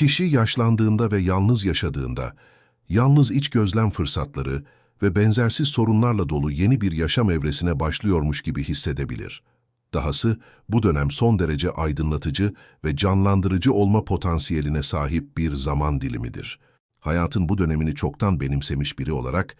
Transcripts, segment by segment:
Kişi yaşlandığında ve yalnız yaşadığında, yalnız iç gözlem fırsatları ve benzersiz sorunlarla dolu yeni bir yaşam evresine başlıyormuş gibi hissedebilir. Dahası bu dönem son derece aydınlatıcı ve canlandırıcı olma potansiyeline sahip bir zaman dilimidir. Hayatın bu dönemini çoktan benimsemiş biri olarak,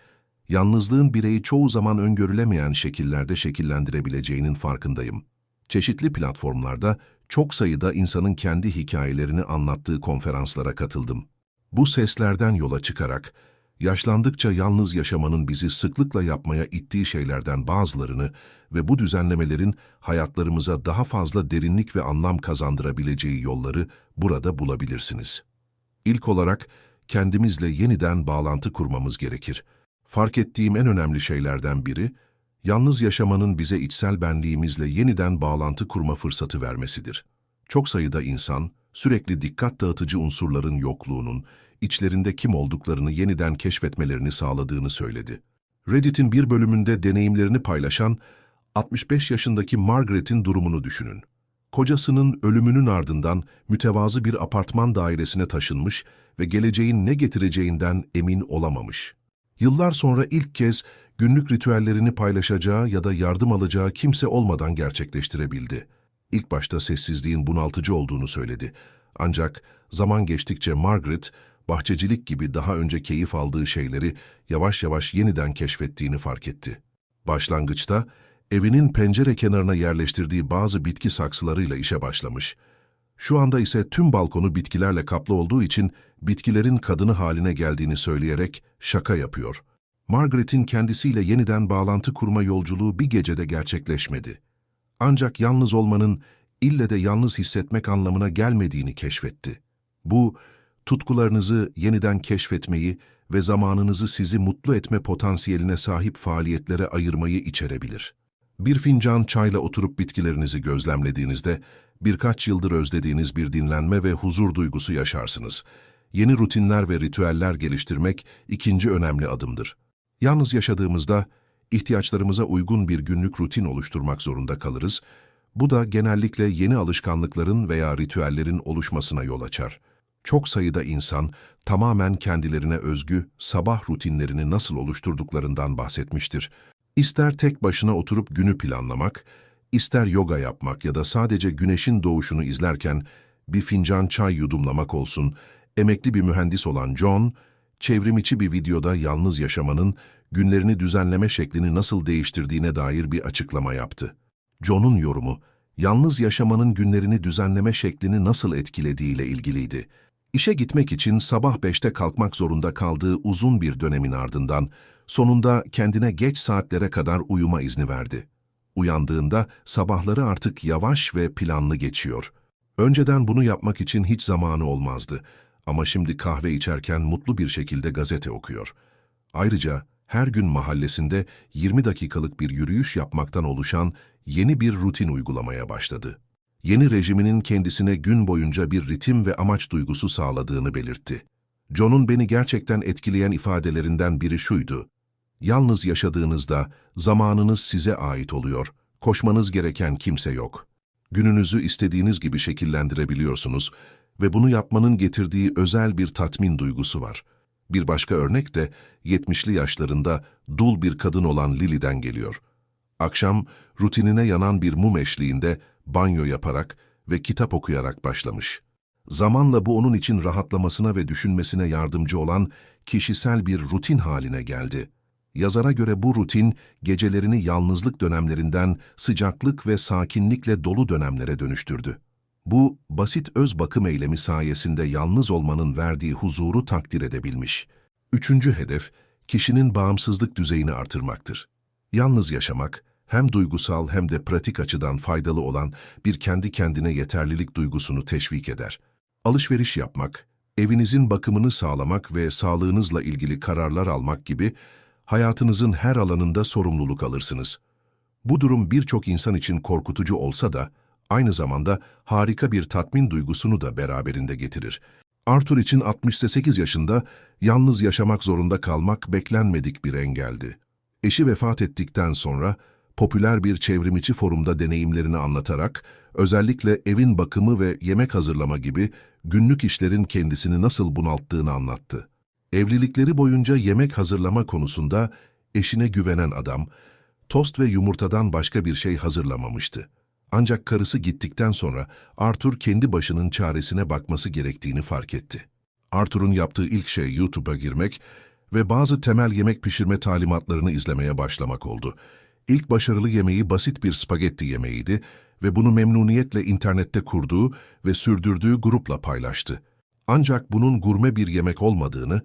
yalnızlığın bireyi çoğu zaman öngörülemeyen şekillerde şekillendirebileceğinin farkındayım. Çeşitli platformlarda çok sayıda insanın kendi hikayelerini anlattığı konferanslara katıldım. Bu seslerden yola çıkarak, yaşlandıkça yalnız yaşamanın bizi sıklıkla yapmaya ittiği şeylerden bazılarını ve bu düzenlemelerin hayatlarımıza daha fazla derinlik ve anlam kazandırabileceği yolları burada bulabilirsiniz. İlk olarak kendimizle yeniden bağlantı kurmamız gerekir. Fark ettiğim en önemli şeylerden biri, yalnız yaşamanın bize içsel benliğimizle yeniden bağlantı kurma fırsatı vermesidir. Çok sayıda insan, sürekli dikkat dağıtıcı unsurların yokluğunun, içlerinde kim olduklarını yeniden keşfetmelerini sağladığını söyledi. Reddit'in bir bölümünde deneyimlerini paylaşan 65 yaşındaki Margaret'in durumunu düşünün. Kocasının ölümünün ardından mütevazı bir apartman dairesine taşınmış ve geleceğin ne getireceğinden emin olamamış. Yıllar sonra ilk kez günlük ritüellerini paylaşacağı ya da yardım alacağı kimse olmadan gerçekleştirebildi. İlk başta sessizliğin bunaltıcı olduğunu söyledi. Ancak zaman geçtikçe Margaret, bahçecilik gibi daha önce keyif aldığı şeyleri yavaş yavaş yeniden keşfettiğini fark etti. Başlangıçta evinin pencere kenarına yerleştirdiği bazı bitki saksılarıyla işe başlamış. Şu anda ise tüm balkonu bitkilerle kaplı olduğu için bitkilerin kadını haline geldiğini söyleyerek şaka yapıyor. Margaret'in kendisiyle yeniden bağlantı kurma yolculuğu bir gecede gerçekleşmedi. Ancak yalnız olmanın ille de yalnız hissetmek anlamına gelmediğini keşfetti. Bu, tutkularınızı yeniden keşfetmeyi ve zamanınızı sizi mutlu etme potansiyeline sahip faaliyetlere ayırmayı içerebilir. Bir fincan çayla oturup bitkilerinizi gözlemlediğinizde, birkaç yıldır özlediğiniz bir dinlenme ve huzur duygusu yaşarsınız. Yeni rutinler ve ritüeller geliştirmek ikinci önemli adımdır. Yalnız yaşadığımızda, ihtiyaçlarımıza uygun bir günlük rutin oluşturmak zorunda kalırız. Bu da genellikle yeni alışkanlıkların veya ritüellerin oluşmasına yol açar. Çok sayıda insan tamamen kendilerine özgü sabah rutinlerini nasıl oluşturduklarından bahsetmiştir. İster tek başına oturup günü planlamak, ister yoga yapmak ya da sadece güneşin doğuşunu izlerken bir fincan çay yudumlamak olsun, emekli bir mühendis olan John, çevrimiçi bir videoda yalnız yaşamanın günlerini düzenleme şeklini nasıl değiştirdiğine dair bir açıklama yaptı. John'un yorumu, yalnız yaşamanın günlerini düzenleme şeklini nasıl etkilediğiyle ilgiliydi. İşe gitmek için sabah beşte kalkmak zorunda kaldığı uzun bir dönemin ardından, sonunda kendine geç saatlere kadar uyuma izni verdi. Uyandığında sabahları artık yavaş ve planlı geçiyor. Önceden bunu yapmak için hiç zamanı olmazdı ama şimdi kahve içerken mutlu bir şekilde gazete okuyor. Ayrıca her gün mahallesinde 20 dakikalık bir yürüyüş yapmaktan oluşan yeni bir rutin uygulamaya başladı. Yeni rejiminin kendisine gün boyunca bir ritim ve amaç duygusu sağladığını belirtti. John'un beni gerçekten etkileyen ifadelerinden biri şuydu. Yalnız yaşadığınızda zamanınız size ait oluyor, koşmanız gereken kimse yok. Gününüzü istediğiniz gibi şekillendirebiliyorsunuz ve bunu yapmanın getirdiği özel bir tatmin duygusu var. Bir başka örnek de 70'li yaşlarında dul bir kadın olan Lily'den geliyor. Akşam rutinine yanan bir mum eşliğinde banyo yaparak ve kitap okuyarak başlamış. Zamanla bu onun için rahatlamasına ve düşünmesine yardımcı olan kişisel bir rutin haline geldi. Yazara göre bu rutin, gecelerini yalnızlık dönemlerinden sıcaklık ve sakinlikle dolu dönemlere dönüştürdü. Bu, basit öz bakım eylemi sayesinde yalnız olmanın verdiği huzuru takdir edebilmiş. Üçüncü hedef, kişinin bağımsızlık düzeyini artırmaktır. Yalnız yaşamak, hem duygusal hem de pratik açıdan faydalı olan bir kendi kendine yeterlilik duygusunu teşvik eder. Alışveriş yapmak, evinizin bakımını sağlamak ve sağlığınızla ilgili kararlar almak gibi hayatınızın her alanında sorumluluk alırsınız. Bu durum birçok insan için korkutucu olsa da, aynı zamanda harika bir tatmin duygusunu da beraberinde getirir. Arthur için 68 yaşında yalnız yaşamak zorunda kalmak beklenmedik bir engeldi. Eşi vefat ettikten sonra popüler bir çevrimiçi forumda deneyimlerini anlatarak Özellikle evin bakımı ve yemek hazırlama gibi günlük işlerin kendisini nasıl bunalttığını anlattı. Evlilikleri boyunca yemek hazırlama konusunda eşine güvenen adam, tost ve yumurtadan başka bir şey hazırlamamıştı. Ancak karısı gittikten sonra Arthur kendi başının çaresine bakması gerektiğini fark etti. Arthur'un yaptığı ilk şey YouTube'a girmek ve bazı temel yemek pişirme talimatlarını izlemeye başlamak oldu. İlk başarılı yemeği basit bir spagetti yemeğiydi ve bunu memnuniyetle internette kurduğu ve sürdürdüğü grupla paylaştı. Ancak bunun gurme bir yemek olmadığını,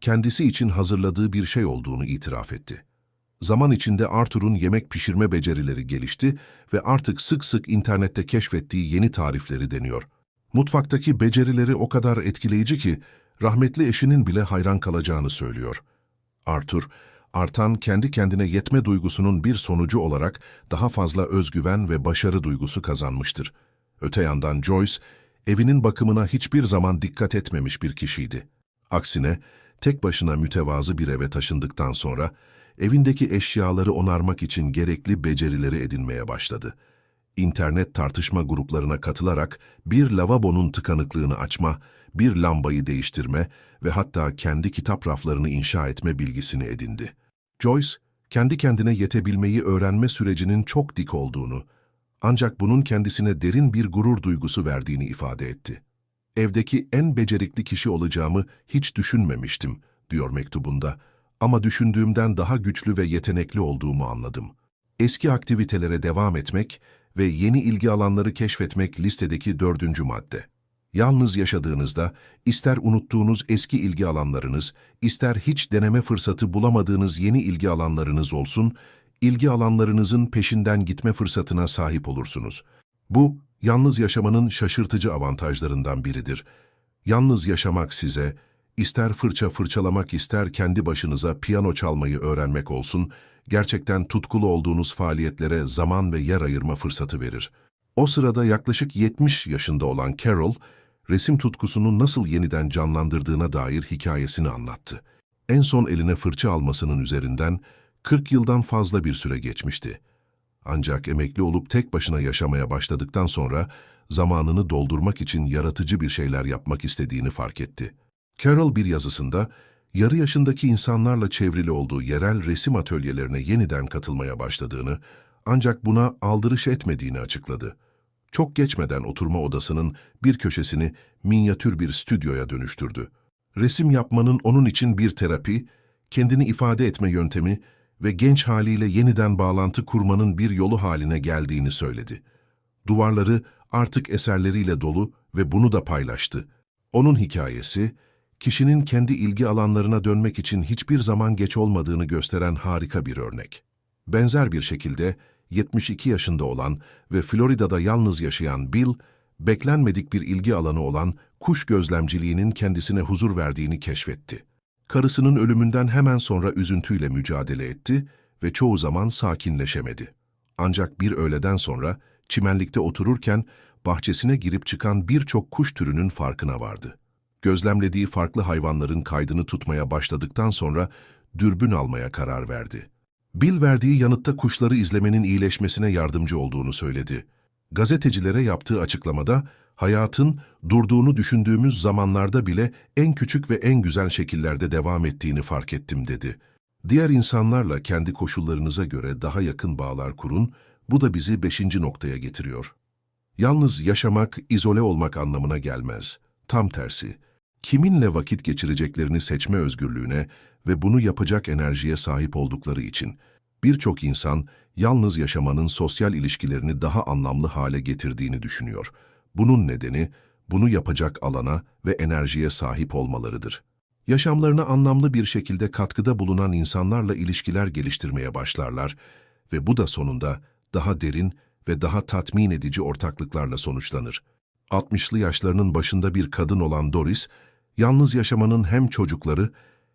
kendisi için hazırladığı bir şey olduğunu itiraf etti. Zaman içinde Arthur'un yemek pişirme becerileri gelişti ve artık sık sık internette keşfettiği yeni tarifleri deniyor. Mutfaktaki becerileri o kadar etkileyici ki rahmetli eşinin bile hayran kalacağını söylüyor. Arthur, artan kendi kendine yetme duygusunun bir sonucu olarak daha fazla özgüven ve başarı duygusu kazanmıştır. Öte yandan Joyce, evinin bakımına hiçbir zaman dikkat etmemiş bir kişiydi. Aksine, tek başına mütevazı bir eve taşındıktan sonra, evindeki eşyaları onarmak için gerekli becerileri edinmeye başladı. İnternet tartışma gruplarına katılarak bir lavabonun tıkanıklığını açma, bir lambayı değiştirme ve hatta kendi kitap raflarını inşa etme bilgisini edindi. Joyce, kendi kendine yetebilmeyi öğrenme sürecinin çok dik olduğunu, ancak bunun kendisine derin bir gurur duygusu verdiğini ifade etti. Evdeki en becerikli kişi olacağımı hiç düşünmemiştim, diyor mektubunda. Ama düşündüğümden daha güçlü ve yetenekli olduğumu anladım. Eski aktivitelere devam etmek ve yeni ilgi alanları keşfetmek listedeki dördüncü madde. Yalnız yaşadığınızda, ister unuttuğunuz eski ilgi alanlarınız, ister hiç deneme fırsatı bulamadığınız yeni ilgi alanlarınız olsun, ilgi alanlarınızın peşinden gitme fırsatına sahip olursunuz. Bu, yalnız yaşamanın şaşırtıcı avantajlarından biridir. Yalnız yaşamak size, ister fırça fırçalamak ister kendi başınıza piyano çalmayı öğrenmek olsun, gerçekten tutkulu olduğunuz faaliyetlere zaman ve yer ayırma fırsatı verir. O sırada yaklaşık 70 yaşında olan Carol, resim tutkusunu nasıl yeniden canlandırdığına dair hikayesini anlattı. En son eline fırça almasının üzerinden 40 yıldan fazla bir süre geçmişti. Ancak emekli olup tek başına yaşamaya başladıktan sonra zamanını doldurmak için yaratıcı bir şeyler yapmak istediğini fark etti. Carol bir yazısında, yarı yaşındaki insanlarla çevrili olduğu yerel resim atölyelerine yeniden katılmaya başladığını, ancak buna aldırış etmediğini açıkladı. Çok geçmeden oturma odasının bir köşesini minyatür bir stüdyoya dönüştürdü. Resim yapmanın onun için bir terapi, kendini ifade etme yöntemi ve genç haliyle yeniden bağlantı kurmanın bir yolu haline geldiğini söyledi. Duvarları artık eserleriyle dolu ve bunu da paylaştı. Onun hikayesi, kişinin kendi ilgi alanlarına dönmek için hiçbir zaman geç olmadığını gösteren harika bir örnek. Benzer bir şekilde 72 yaşında olan ve Florida'da yalnız yaşayan Bill, beklenmedik bir ilgi alanı olan kuş gözlemciliğinin kendisine huzur verdiğini keşfetti. Karısının ölümünden hemen sonra üzüntüyle mücadele etti ve çoğu zaman sakinleşemedi. Ancak bir öğleden sonra çimenlikte otururken bahçesine girip çıkan birçok kuş türünün farkına vardı gözlemlediği farklı hayvanların kaydını tutmaya başladıktan sonra dürbün almaya karar verdi. Bill verdiği yanıtta kuşları izlemenin iyileşmesine yardımcı olduğunu söyledi. Gazetecilere yaptığı açıklamada, hayatın durduğunu düşündüğümüz zamanlarda bile en küçük ve en güzel şekillerde devam ettiğini fark ettim dedi. Diğer insanlarla kendi koşullarınıza göre daha yakın bağlar kurun, bu da bizi beşinci noktaya getiriyor. Yalnız yaşamak, izole olmak anlamına gelmez. Tam tersi, kiminle vakit geçireceklerini seçme özgürlüğüne ve bunu yapacak enerjiye sahip oldukları için birçok insan yalnız yaşamanın sosyal ilişkilerini daha anlamlı hale getirdiğini düşünüyor. Bunun nedeni bunu yapacak alana ve enerjiye sahip olmalarıdır. Yaşamlarına anlamlı bir şekilde katkıda bulunan insanlarla ilişkiler geliştirmeye başlarlar ve bu da sonunda daha derin ve daha tatmin edici ortaklıklarla sonuçlanır. 60'lı yaşlarının başında bir kadın olan Doris, yalnız yaşamanın hem çocukları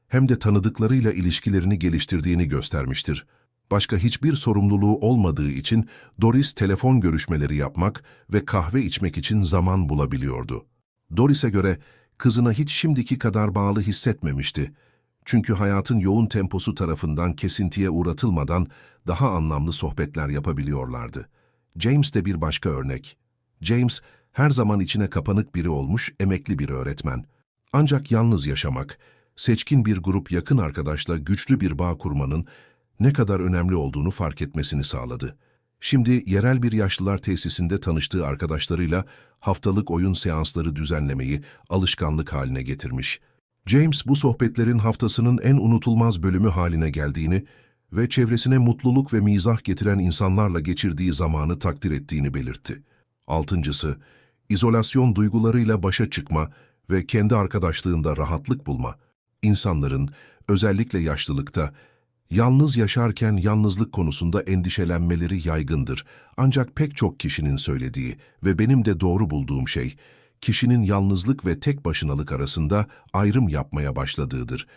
hem de tanıdıklarıyla ilişkilerini geliştirdiğini göstermiştir. Başka hiçbir sorumluluğu olmadığı için Doris telefon görüşmeleri yapmak ve kahve içmek için zaman bulabiliyordu. Doris'e göre kızına hiç şimdiki kadar bağlı hissetmemişti. Çünkü hayatın yoğun temposu tarafından kesintiye uğratılmadan daha anlamlı sohbetler yapabiliyorlardı. James de bir başka örnek. James, her zaman içine kapanık biri olmuş, emekli bir öğretmen. Ancak yalnız yaşamak, seçkin bir grup yakın arkadaşla güçlü bir bağ kurmanın ne kadar önemli olduğunu fark etmesini sağladı. Şimdi yerel bir yaşlılar tesisinde tanıştığı arkadaşlarıyla haftalık oyun seansları düzenlemeyi alışkanlık haline getirmiş. James bu sohbetlerin haftasının en unutulmaz bölümü haline geldiğini ve çevresine mutluluk ve mizah getiren insanlarla geçirdiği zamanı takdir ettiğini belirtti. Altıncısı, izolasyon duygularıyla başa çıkma ve kendi arkadaşlığında rahatlık bulma. İnsanların, özellikle yaşlılıkta, yalnız yaşarken yalnızlık konusunda endişelenmeleri yaygındır. Ancak pek çok kişinin söylediği ve benim de doğru bulduğum şey, kişinin yalnızlık ve tek başınalık arasında ayrım yapmaya başladığıdır.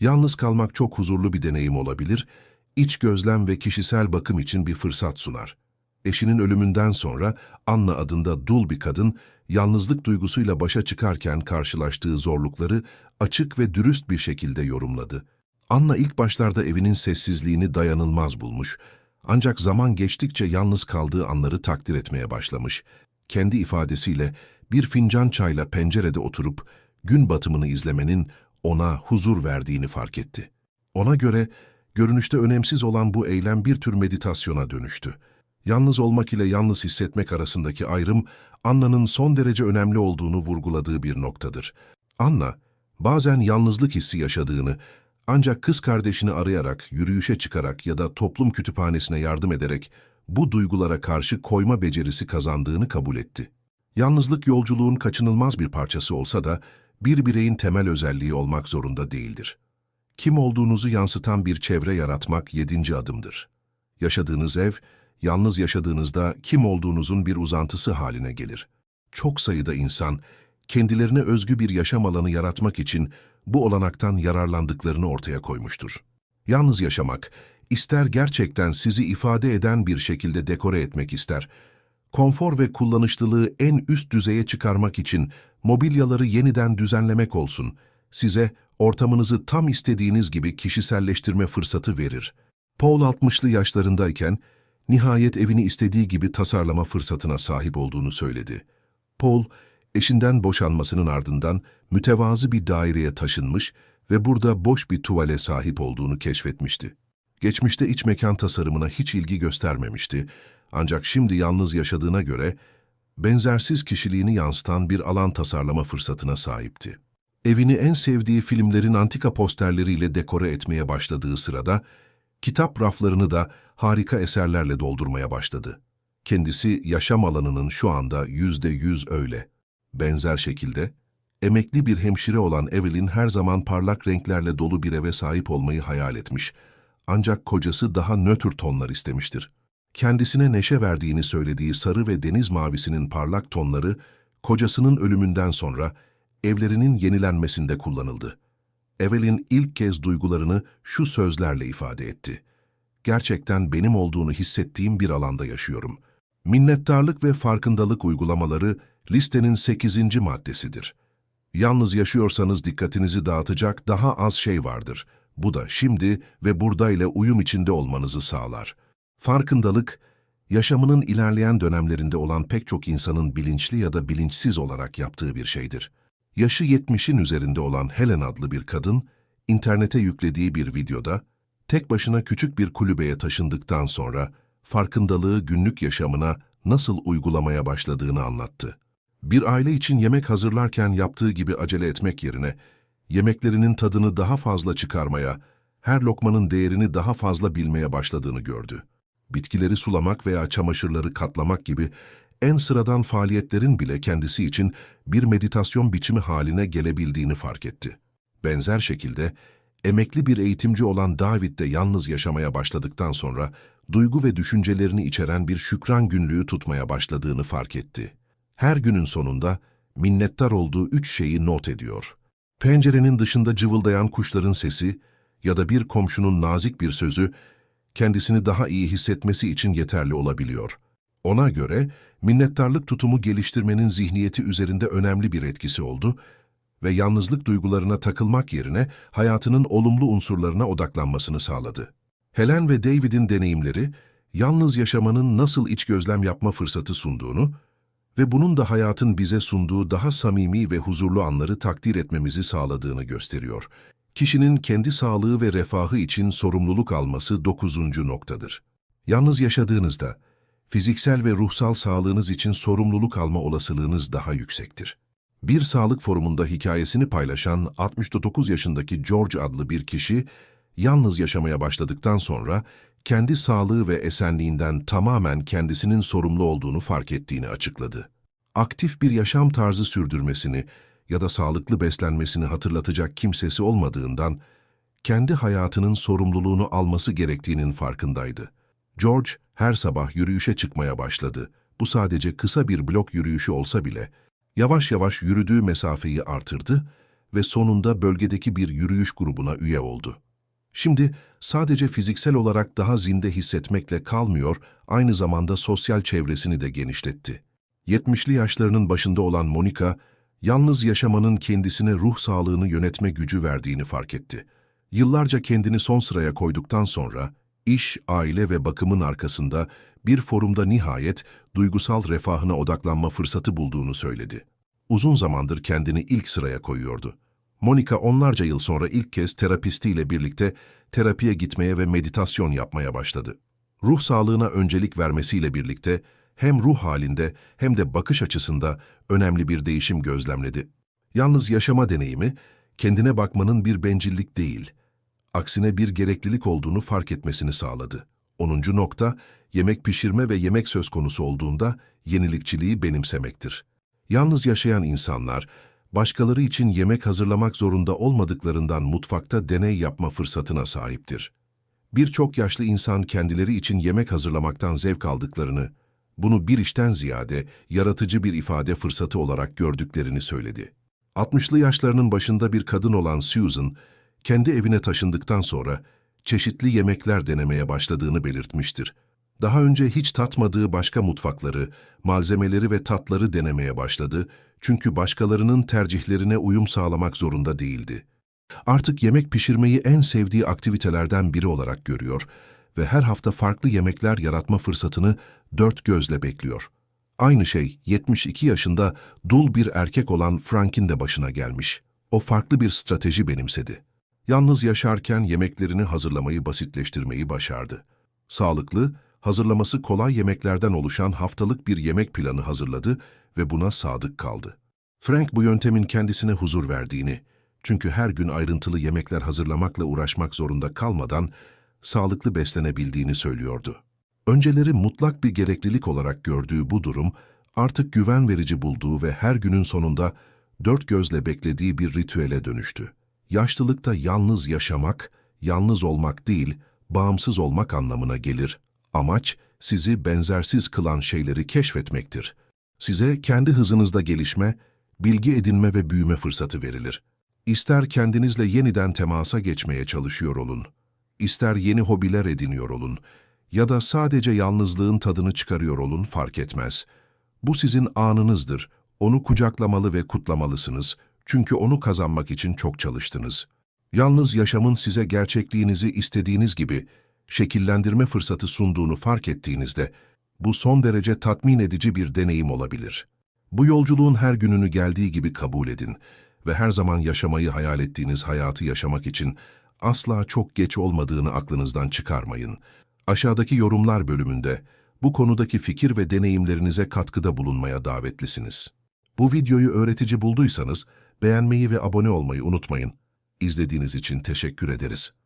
Yalnız kalmak çok huzurlu bir deneyim olabilir, iç gözlem ve kişisel bakım için bir fırsat sunar. Eşinin ölümünden sonra Anna adında dul bir kadın, yalnızlık duygusuyla başa çıkarken karşılaştığı zorlukları açık ve dürüst bir şekilde yorumladı. Anna ilk başlarda evinin sessizliğini dayanılmaz bulmuş, ancak zaman geçtikçe yalnız kaldığı anları takdir etmeye başlamış. Kendi ifadesiyle bir fincan çayla pencerede oturup gün batımını izlemenin ona huzur verdiğini fark etti. Ona göre görünüşte önemsiz olan bu eylem bir tür meditasyona dönüştü. Yalnız olmak ile yalnız hissetmek arasındaki ayrım, Anna'nın son derece önemli olduğunu vurguladığı bir noktadır. Anna, bazen yalnızlık hissi yaşadığını, ancak kız kardeşini arayarak, yürüyüşe çıkarak ya da toplum kütüphanesine yardım ederek bu duygulara karşı koyma becerisi kazandığını kabul etti. Yalnızlık yolculuğun kaçınılmaz bir parçası olsa da bir bireyin temel özelliği olmak zorunda değildir. Kim olduğunuzu yansıtan bir çevre yaratmak yedinci adımdır. Yaşadığınız ev, yalnız yaşadığınızda kim olduğunuzun bir uzantısı haline gelir. Çok sayıda insan, kendilerine özgü bir yaşam alanı yaratmak için bu olanaktan yararlandıklarını ortaya koymuştur. Yalnız yaşamak, ister gerçekten sizi ifade eden bir şekilde dekore etmek ister, konfor ve kullanışlılığı en üst düzeye çıkarmak için mobilyaları yeniden düzenlemek olsun, size ortamınızı tam istediğiniz gibi kişiselleştirme fırsatı verir. Paul 60'lı yaşlarındayken, nihayet evini istediği gibi tasarlama fırsatına sahip olduğunu söyledi. Paul, eşinden boşanmasının ardından mütevazı bir daireye taşınmış ve burada boş bir tuvale sahip olduğunu keşfetmişti. Geçmişte iç mekan tasarımına hiç ilgi göstermemişti ancak şimdi yalnız yaşadığına göre benzersiz kişiliğini yansıtan bir alan tasarlama fırsatına sahipti. Evini en sevdiği filmlerin antika posterleriyle dekore etmeye başladığı sırada, kitap raflarını da harika eserlerle doldurmaya başladı. Kendisi yaşam alanının şu anda yüzde yüz öyle. Benzer şekilde, emekli bir hemşire olan Evelyn her zaman parlak renklerle dolu bir eve sahip olmayı hayal etmiş. Ancak kocası daha nötr tonlar istemiştir. Kendisine neşe verdiğini söylediği sarı ve deniz mavisinin parlak tonları, kocasının ölümünden sonra evlerinin yenilenmesinde kullanıldı. Evelyn ilk kez duygularını şu sözlerle ifade etti. Gerçekten benim olduğunu hissettiğim bir alanda yaşıyorum. Minnettarlık ve farkındalık uygulamaları listenin 8. maddesidir. Yalnız yaşıyorsanız dikkatinizi dağıtacak daha az şey vardır. Bu da şimdi ve burada ile uyum içinde olmanızı sağlar. Farkındalık, yaşamının ilerleyen dönemlerinde olan pek çok insanın bilinçli ya da bilinçsiz olarak yaptığı bir şeydir. Yaşı 70'in üzerinde olan Helen adlı bir kadın, internete yüklediği bir videoda, tek başına küçük bir kulübeye taşındıktan sonra farkındalığı günlük yaşamına nasıl uygulamaya başladığını anlattı. Bir aile için yemek hazırlarken yaptığı gibi acele etmek yerine, yemeklerinin tadını daha fazla çıkarmaya, her lokmanın değerini daha fazla bilmeye başladığını gördü. Bitkileri sulamak veya çamaşırları katlamak gibi en sıradan faaliyetlerin bile kendisi için bir meditasyon biçimi haline gelebildiğini fark etti. Benzer şekilde, emekli bir eğitimci olan David de yalnız yaşamaya başladıktan sonra, duygu ve düşüncelerini içeren bir şükran günlüğü tutmaya başladığını fark etti. Her günün sonunda minnettar olduğu üç şeyi not ediyor. Pencerenin dışında cıvıldayan kuşların sesi ya da bir komşunun nazik bir sözü kendisini daha iyi hissetmesi için yeterli olabiliyor. Ona göre minnettarlık tutumu geliştirmenin zihniyeti üzerinde önemli bir etkisi oldu ve yalnızlık duygularına takılmak yerine hayatının olumlu unsurlarına odaklanmasını sağladı. Helen ve David'in deneyimleri, yalnız yaşamanın nasıl iç gözlem yapma fırsatı sunduğunu ve bunun da hayatın bize sunduğu daha samimi ve huzurlu anları takdir etmemizi sağladığını gösteriyor. Kişinin kendi sağlığı ve refahı için sorumluluk alması dokuzuncu noktadır. Yalnız yaşadığınızda, fiziksel ve ruhsal sağlığınız için sorumluluk alma olasılığınız daha yüksektir. Bir sağlık forumunda hikayesini paylaşan 69 yaşındaki George adlı bir kişi, yalnız yaşamaya başladıktan sonra kendi sağlığı ve esenliğinden tamamen kendisinin sorumlu olduğunu fark ettiğini açıkladı. Aktif bir yaşam tarzı sürdürmesini ya da sağlıklı beslenmesini hatırlatacak kimsesi olmadığından, kendi hayatının sorumluluğunu alması gerektiğinin farkındaydı. George her sabah yürüyüşe çıkmaya başladı. Bu sadece kısa bir blok yürüyüşü olsa bile, yavaş yavaş yürüdüğü mesafeyi artırdı ve sonunda bölgedeki bir yürüyüş grubuna üye oldu. Şimdi sadece fiziksel olarak daha zinde hissetmekle kalmıyor, aynı zamanda sosyal çevresini de genişletti. 70'li yaşlarının başında olan Monica, yalnız yaşamanın kendisine ruh sağlığını yönetme gücü verdiğini fark etti. Yıllarca kendini son sıraya koyduktan sonra, iş, aile ve bakımın arkasında bir forumda nihayet duygusal refahına odaklanma fırsatı bulduğunu söyledi. Uzun zamandır kendini ilk sıraya koyuyordu. Monica onlarca yıl sonra ilk kez terapistiyle birlikte terapiye gitmeye ve meditasyon yapmaya başladı. Ruh sağlığına öncelik vermesiyle birlikte hem ruh halinde hem de bakış açısında önemli bir değişim gözlemledi. Yalnız yaşama deneyimi, kendine bakmanın bir bencillik değil, aksine bir gereklilik olduğunu fark etmesini sağladı. 10. nokta, yemek pişirme ve yemek söz konusu olduğunda yenilikçiliği benimsemektir. Yalnız yaşayan insanlar, başkaları için yemek hazırlamak zorunda olmadıklarından mutfakta deney yapma fırsatına sahiptir. Birçok yaşlı insan kendileri için yemek hazırlamaktan zevk aldıklarını, bunu bir işten ziyade yaratıcı bir ifade fırsatı olarak gördüklerini söyledi. 60'lı yaşlarının başında bir kadın olan Susan, kendi evine taşındıktan sonra çeşitli yemekler denemeye başladığını belirtmiştir. Daha önce hiç tatmadığı başka mutfakları, malzemeleri ve tatları denemeye başladı çünkü başkalarının tercihlerine uyum sağlamak zorunda değildi. Artık yemek pişirmeyi en sevdiği aktivitelerden biri olarak görüyor ve her hafta farklı yemekler yaratma fırsatını dört gözle bekliyor. Aynı şey 72 yaşında dul bir erkek olan Frank'in de başına gelmiş. O farklı bir strateji benimsedi. Yalnız yaşarken yemeklerini hazırlamayı basitleştirmeyi başardı. Sağlıklı, hazırlaması kolay yemeklerden oluşan haftalık bir yemek planı hazırladı ve buna sadık kaldı. Frank bu yöntemin kendisine huzur verdiğini, çünkü her gün ayrıntılı yemekler hazırlamakla uğraşmak zorunda kalmadan sağlıklı beslenebildiğini söylüyordu. Önceleri mutlak bir gereklilik olarak gördüğü bu durum, artık güven verici bulduğu ve her günün sonunda dört gözle beklediği bir ritüele dönüştü. Yaşlılıkta yalnız yaşamak, yalnız olmak değil, bağımsız olmak anlamına gelir. Amaç, sizi benzersiz kılan şeyleri keşfetmektir. Size kendi hızınızda gelişme, bilgi edinme ve büyüme fırsatı verilir. İster kendinizle yeniden temasa geçmeye çalışıyor olun, ister yeni hobiler ediniyor olun ya da sadece yalnızlığın tadını çıkarıyor olun fark etmez. Bu sizin anınızdır, onu kucaklamalı ve kutlamalısınız çünkü onu kazanmak için çok çalıştınız. Yalnız yaşamın size gerçekliğinizi istediğiniz gibi şekillendirme fırsatı sunduğunu fark ettiğinizde, bu son derece tatmin edici bir deneyim olabilir. Bu yolculuğun her gününü geldiği gibi kabul edin ve her zaman yaşamayı hayal ettiğiniz hayatı yaşamak için asla çok geç olmadığını aklınızdan çıkarmayın. Aşağıdaki yorumlar bölümünde bu konudaki fikir ve deneyimlerinize katkıda bulunmaya davetlisiniz. Bu videoyu öğretici bulduysanız beğenmeyi ve abone olmayı unutmayın. İzlediğiniz için teşekkür ederiz.